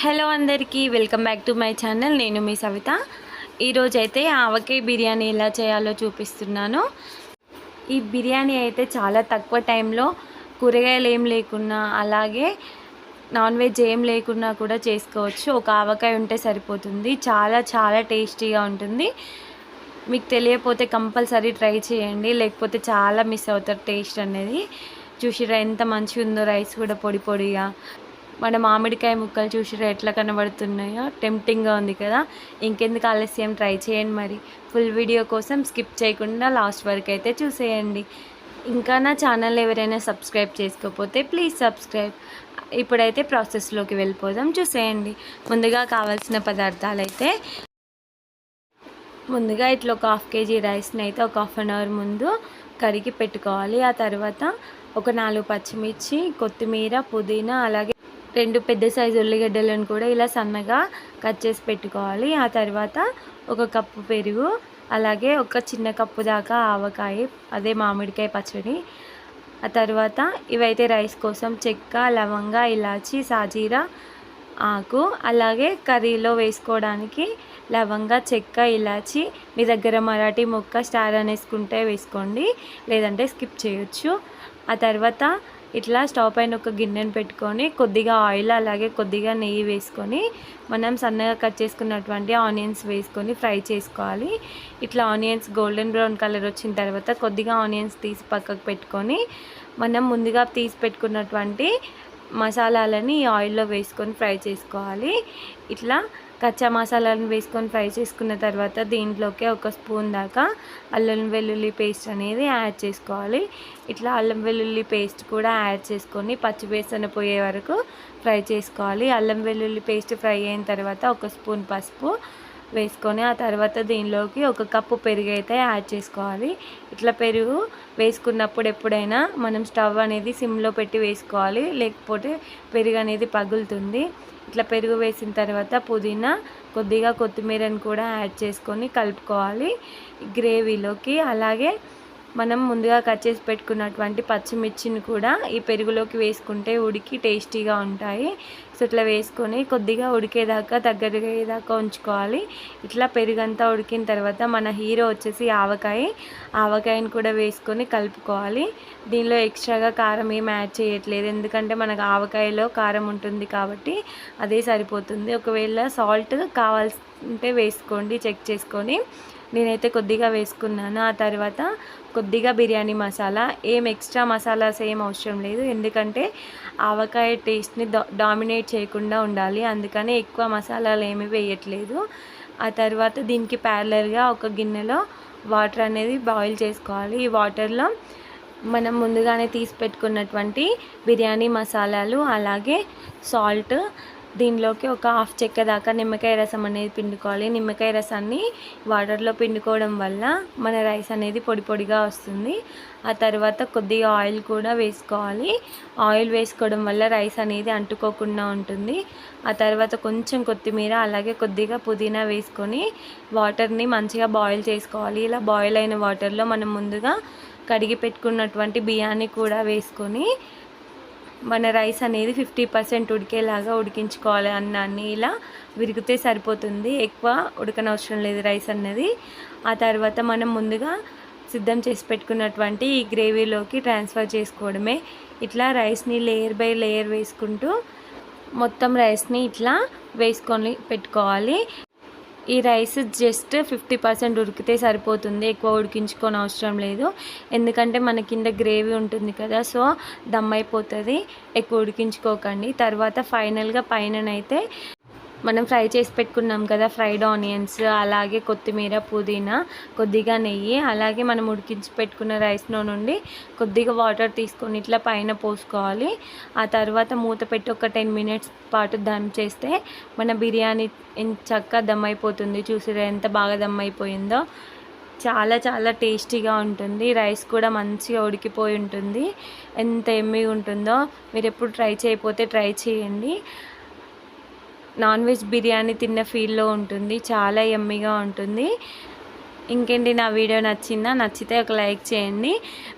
Hello అందరికీ welcome back to my channel. నేను మీ సవిత. ఈరోజు అయితే ఆవకాయ బిర్యానీ ఎలా చేయాలో చూపిస్తున్నాను. ఈ బిర్యానీ అయితే చాలా తక్కువ టైంలో కూరగాయలు ఏం లేకున్నా అలాగే నాన్ వెజ్ ఏం లేకున్నా కూడా చేసుకోవచ్చు. ఒక ఆవకాయ ఉంటే సరిపోతుంది. చాలా చాలా టేస్టీగా ఉంటుంది. మీకు తెలియకపోతే కంపల్సరీ ట్రై చేయండి. లేకపోతే చాలా మిస్ అవుతారు టేస్ట్ అనేది. చూసిరా ఎంత మంచిగా ఉందో రైస్ కూడా పొడి పొడిగా. మన మామిడికాయ ముక్కలు చూసి ఎట్లా కనబడుతున్నాయో. టెంప్టింగ్గా ఉంది కదా. ఇంకెందుకు ఆలస్యం? ట్రై చేయండి మరి. ఫుల్ వీడియో కోసం స్కిప్ చేయకుండా లాస్ట్ వరకు అయితే చూసేయండి. ఇంకా నా ఛానల్ ఎవరైనా సబ్స్క్రైబ్ చేసుకోకపోతే ప్లీజ్ సబ్స్క్రైబ్. ఇప్పుడైతే ప్రాసెస్లోకి వెళ్ళిపోదాం. చూసేయండి. ముందుగా కావాల్సిన పదార్థాలు అయితే ముందుగా ఇట్లా ఒక హాఫ్ కేజీ రైస్ని అయితే ఒక హాఫ్ అన్ అవర్ ముందు కరిగి పెట్టుకోవాలి. ఆ తర్వాత ఒక నాలుగు పచ్చిమిర్చి కొత్తిమీర పుదీనా అలాగే రెండు పెద్ద సైజు ఉల్లిగడ్డలను కూడా ఇలా సన్నగా కట్ చేసి పెట్టుకోవాలి. ఆ తర్వాత ఒక కప్పు పెరుగు అలాగే ఒక చిన్న కప్పు దాకా ఆవకాయ అదే మామిడికాయ పచ్చడి. ఆ తర్వాత ఇవైతే రైస్ కోసం చెక్క లవంగ ఇలాచి సాజీరా ఆకు అలాగే కర్రీలో వేసుకోవడానికి లవంగ చెక్క ఇలాచి మీ దగ్గర మరాఠీ మొక్క స్టార్ అనేసుకుంటే వేసుకోండి. లేదంటే స్కిప్ చేయొచ్చు. ఆ తర్వాత ఇట్లా స్టవ్ పైన ఒక గిన్నెను పెట్టుకొని కొద్దిగా ఆయిల్ అలాగే కొద్దిగా నెయ్యి వేసుకొని మనం సన్నగా కట్ చేసుకున్నటువంటి ఆనియన్స్ వేసుకొని ఫ్రై చేసుకోవాలి. ఇట్లా ఆనియన్స్ గోల్డెన్ బ్రౌన్ కలర్ వచ్చిన తర్వాత కొద్దిగా ఆనియన్స్ తీసి పక్కకు పెట్టుకొని మనం ముందుగా తీసి పెట్టుకున్నటువంటి మసాలాలని ఈ ఆయిల్లో వేసుకొని ఫ్రై చేసుకోవాలి. ఇట్లా కచ్చా మసాలాలను వేసుకొని ఫ్రై చేసుకున్న తర్వాత దీంట్లోకి ఒక స్పూన్ దాకా అల్లం వెల్లుల్లి పేస్ట్ అనేది యాడ్ చేసుకోవాలి. ఇట్లా అల్లం వెల్లుల్లి పేస్ట్ కూడా యాడ్ చేసుకొని పచ్చి బేసన పోయే వరకు ఫ్రై చేసుకోవాలి. అల్లం వెల్లుల్లి పేస్ట్ ఫ్రై అయిన తర్వాత ఒక స్పూన్ పసుపు వేసుకొని ఆ తర్వాత దీనిలోకి ఒక కప్పు పెరుగు అయితే యాడ్ చేసుకోవాలి. ఇట్లా పెరుగు వేసుకున్నప్పుడు ఎప్పుడైనా మనం స్టవ్ అనేది సిమ్లో పెట్టి వేసుకోవాలి. లేకపోతే పెరుగు అనేది పగులుతుంది. ఇట్లా పెరుగు వేసిన తర్వాత పుదీనా కొద్దిగా కొత్తిమీరని కూడా యాడ్ చేసుకొని కలుపుకోవాలి గ్రేవీలోకి. అలాగే మనం ముందుగా కట్ చేసి పెట్టుకున్నటువంటి పచ్చిమిర్చిని కూడా ఈ పెరుగులోకి వేసుకుంటే ఉడికి టేస్టీగా ఉంటాయి. సో ఇట్లా వేసుకొని కొద్దిగా ఉడికేదాకా దగ్గరగా అయ్యేదాకా ఉంచుకోవాలి. ఇట్లా పెరుగంతా ఉడికిన తర్వాత మన హీరో వచ్చేసి ఆవకాయ. ఆవకాయని కూడా వేసుకొని కలుపుకోవాలి. దీనిలో ఎక్స్ట్రాగా కారం ఏం యాడ్ చేయట్లేదు. ఎందుకంటే మనకు ఆవకాయలో కారం ఉంటుంది కాబట్టి అదే సరిపోతుంది. ఒకవేళ సాల్ట్ కావాల్సింటే వేసుకోండి చెక్ చేసుకొని. నేనైతే కొద్దిగా వేసుకున్నాను. ఆ తర్వాత కొద్దిగా బిర్యానీ మసాలా. ఏం ఎక్స్ట్రా మసాలాస్ ఏం అవసరం లేదు. ఎందుకంటే ఆవకాయ టేస్ట్ని డామినేట్ చేయకుండా ఉండాలి. అందుకని ఎక్కువ మసాలాలు ఏమి వేయట్లేదు. ఆ తర్వాత దీనికి ప్యారలర్గా ఒక గిన్నెలో వాటర్ అనేది బాయిల్ చేసుకోవాలి. ఈ వాటర్లో మనం ముందుగానే తీసి పెట్టుకున్నటువంటి బిర్యానీ మసాలాలు అలాగే సాల్ట్ దీనిలోకి ఒక హాఫ్ చెక్క దాకా నిమ్మకాయ రసం అనేది పిండుకోవాలి. నిమ్మకాయ రసాన్ని వాటర్లో పిండుకోవడం వల్ల మన రైస్ అనేది పొడి పొడిగా వస్తుంది. ఆ తర్వాత కొద్దిగా ఆయిల్ కూడా వేసుకోవాలి. ఆయిల్ వేసుకోవడం వల్ల రైస్ అనేది అంటుకోకుండా ఉంటుంది. ఆ తర్వాత కొంచెం కొత్తిమీర అలాగే కొద్దిగా పుదీనా వేసుకొని వాటర్ని మంచిగా బాయిల్ చేసుకోవాలి. ఇలా బాయిల్ అయిన వాటర్లో మనం ముందుగా కడిగి పెట్టుకున్నటువంటి బియ్యాన్ని కూడా వేసుకొని మన రైస్ అనేది ఫిఫ్టీ పర్సెంట్ ఉడికేలాగా ఉడికించుకోవాలి అన్నాన్ని ఇలా విరిగితే సరిపోతుంది. ఎక్కువ ఉడకనవసరం లేదు రైస్ అన్నది. ఆ తర్వాత మనం ముందుగా సిద్ధం చేసి పెట్టుకున్నటువంటి ఈ గ్రేవీలోకి ట్రాన్స్ఫర్ చేసుకోవడమే. ఇట్లా రైస్ని లేయర్ బై లేయర్ వేసుకుంటూ మొత్తం రైస్ని ఇట్లా వేసుకొని పెట్టుకోవాలి. ఈ రైస్ జస్ట్ ఫిఫ్టీ పర్సెంట్ ఉడికితే సరిపోతుంది. ఎక్కువ ఉడికించుకొని అవసరం లేదు. ఎందుకంటే మన కింద గ్రేవీ ఉంటుంది కదా సో దమ్ అయిపోతుంది. ఎక్కువ ఉడికించుకోకండి. తర్వాత ఫైనల్గా పైననైతే మనం ఫ్రై చేసి పెట్టుకున్నాం కదా ఫ్రైడ్ ఆనియన్స్ అలాగే కొత్తిమీర పుదీనా కొద్దిగా నెయ్యి అలాగే మనం ఉడికించి పెట్టుకున్న రైస్లో నుండి కొద్దిగా వాటర్ తీసుకొని ఇట్లా పైన పోసుకోవాలి. ఆ తర్వాత మూత పెట్టి ఒక టెన్ మినిట్స్ పాటు దమ్ చేస్తే మన బిర్యానీ చక్కగా దమ్ అయిపోతుంది. చూసిరా ఎంత బాగా దమ్ అయిపోయిందో. చాలా చాలా టేస్టీగా ఉంటుంది. రైస్ కూడా మంచిగా ఉడికిపోయి ఉంటుంది. ఎంత ఎమ్మిగా ఉంటుందో మీరు ఎప్పుడు ట్రై చేయకపోతే ట్రై చేయండి. నాన్ వెజ్ బిర్యానీ తిన్న ఫీల్లో ఉంటుంది. చాలా ఎమ్మిగా ఉంటుంది. ఇంకేంటి నా వీడియో నచ్చిందా? నచ్చితే ఒక లైక్ చేయండి.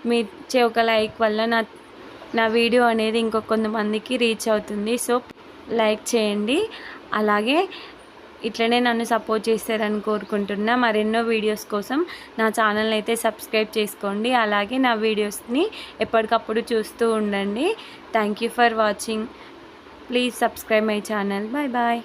మీ ఇచ్చే ఒక లైక్ వల్ల నా నా వీడియో అనేది ఇంకొక కొంతమందికి రీచ్ అవుతుంది. సో లైక్ చేయండి. అలాగే ఇట్లనే నన్ను సపోర్ట్ చేస్తారని కోరుకుంటున్నా. మరెన్నో వీడియోస్ కోసం నా ఛానల్ని అయితే సబ్స్క్రైబ్ చేసుకోండి. అలాగే నా వీడియోస్ని ఎప్పటికప్పుడు చూస్తూ ఉండండి. Thank you for watching. Please subscribe my channel bye bye